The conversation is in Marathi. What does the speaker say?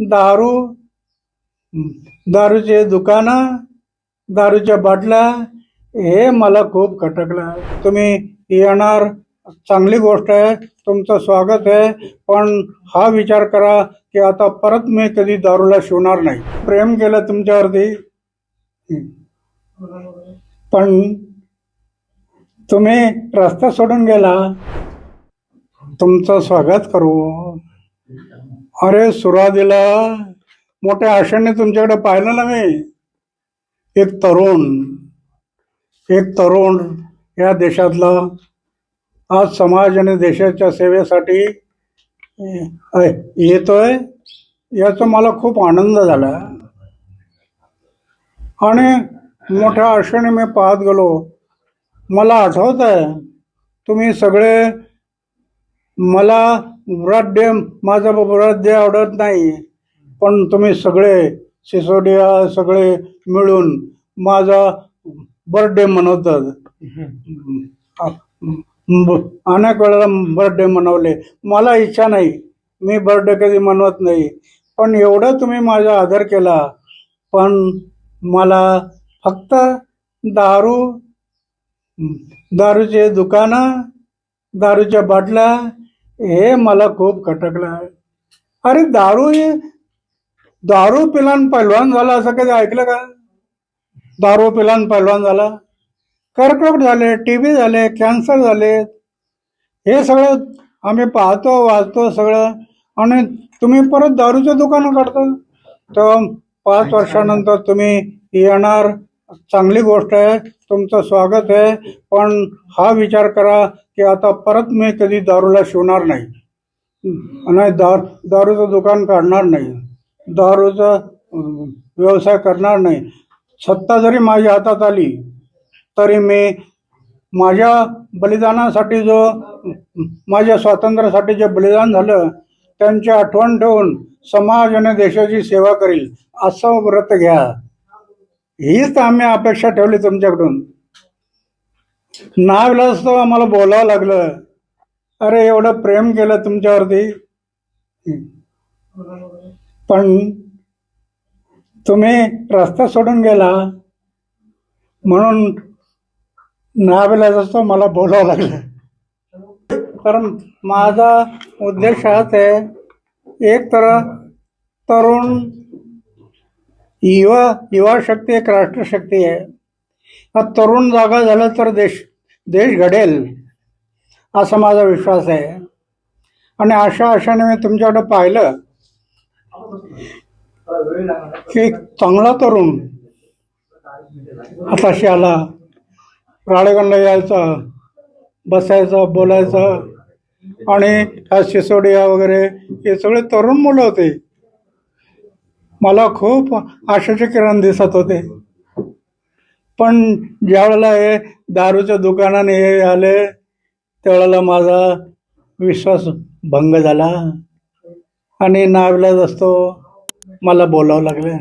दारू दारूचे दुकानं दारूच्या बाटल्या हे मला खूप खटकलं. तुम्ही येणार चांगली गोष्ट आहे तुमचं स्वागत आहे पण हा विचार करा की आता परत मी कधी दारूला शिवणार नाही. प्रेम केलं तुमच्यावरती? पण तुम्ही रस्ता सोडून गेला. तुमचं स्वागत करू. अरे सुरुवातीला मोठ्या आशेने तुमच्याकडे पाहिलं ना मी. एक तरुण एक तरुण या देशातला आज समाज आणि देशाच्या सेवेसाठी येतोय याचा मला खूप आनंद झाला. आणि मोठ्या आशेने मी पाहत गेलो. मला आठवत आहे तुम्ही सगळे मला बर्थडे माझा बर्थडे आवडत नाही. पण तुम्ही सगळे सिसोडिया सगळे मिळून माझा बर्थडे मनवतात. ब- अनेक वेळेला बर्थडे मनवले. मला इच्छा नाही. मी बर्थडे कधी मनवत नाही. पण एवढं तुम्ही माझा आदर केला. पण मला फक्त दारू दारूचे दुकानं दारूच्या बाटल्या हे मला खूप खटकलं. अरे दारू हे दारू पिलान पैलवान झाला असं कधी ऐकलं का? दारू पिलान पैलवान झाला. कर्करोग झाले टी बी झाले कॅन्सर झाले. हे सगळं आम्ही पाहतो वाचतो सगळं. आणि तुम्ही परत दारूचं दुकानं काढता तर पाच वर्षानंतर तुम्ही येणार. चांगली गोष्ट आहे तुमचं स्वागत आहे पण हा विचार करा की आता परत मी कधी दारूला शिवणार नाही. नाही दार दारूचं दुकान काढणार नाही. दारूचा व्यवसाय करणार नाही. सत्ता जरी माझ्या हातात आली तरी मी माझ्या बलिदानासाठी जो माझ्या स्वातंत्र्यासाठी जे बलिदान झालं त्यांची आठवण ठेवून समाज आणि देशाची सेवा करील असं व्रत घ्या. हीच आम्ही अपेक्षा ठेवली तुमच्याकडून. नाविलाज तो आम्हाला बोलावं लागलं. अरे एवढं प्रेम केलं तुमच्यावरती. पण तुम्ही रस्ता सोडून गेला. म्हणून नाविलाज असतो मला बोलावं लागलं. कारण माझा उद्देश हाच आहे एक तर तरुण युवा युवा शक्ती एक राष्ट्रशक्ती आहे. हा तरुण जागा झालं तर देश देश घडेल असा माझा विश्वास आहे. आणि अशा आशाने मी तुमच्याकडे पाहिलं की एक चांगला तरुण हाताशी आला राळेगणला यायचा बसायचा बोलायचा आणि हा सिसोडिया वगैरे हे सगळे तरुण मुलं होते. मला खूप आशाचे किरण दिसत होते. पण ज्यावेळेला हे दारूच्या दुकानाने हे आले त्यावेळेला माझा विश्वास भंग झाला आणि नाविलाज असतो मला बोलावं लागले.